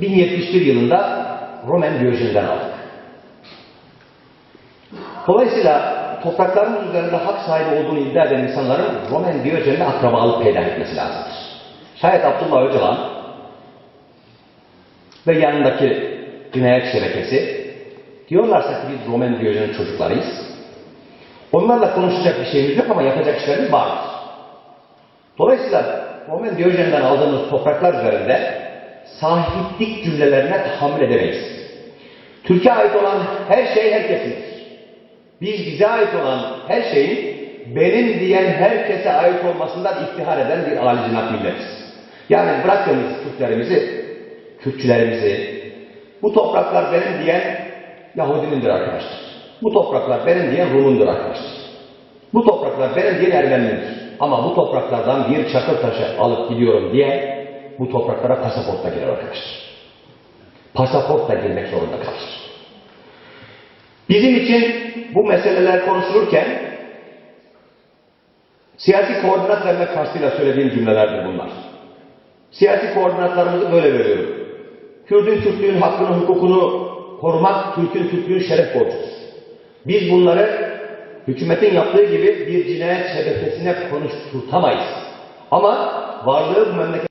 1071 yılında Roman Diyojen'den aldık. Dolayısıyla topraklarımız üzerinde hak sahibi olduğunu iddia eden insanların Roman Diyojen'le akrabalık peydah etmesi lazımdır. Şayet Abdullah Öcalan ve yanındaki cinayet şebekesi diyorlarsa ki biz Roman Diyojen'in çocuklarıyız. Onlarla konuşacak bir şeyimiz yok ama yapacak işlerimiz vardır. Dolayısıyla Roman Diyojen'den aldığımız topraklar üzerinde sahiplik cümlelerine tahammül edemeyiz. Türkiye ait olan her şey herkesindir. Biz bize ait olan her şeyin benim diyen herkese ait olmasından iftihar eden bir âli milletiz. Yani bırakınız Türklerimizi, Kürtçülerimizi, bu topraklar benim diyen Yahudinindir arkadaşlar. Bu topraklar benim diyen Rumundur arkadaşlar. Bu topraklar benim diyen Ermenidir. Ama bu topraklardan bir çakıl taşı alıp gidiyorum diye bu topraklara pasaportla girer arkadaşlar. Pasaportla girmek zorunda kalır. Bizim için bu meseleler konuşulurken siyasi koordinat vermek kastıyla söylediğim cümlelerdir bunlar. Siyasi koordinatlarımızı böyle veriyorum. Kürdün Türklüğün hakkını, hukukunu korumak Türk'ün Türklüğün şeref borcudur. Biz bunları hükümetin yaptığı gibi bir cinayet şebekesine konuşturtamayız. Ama varlığı bu memleket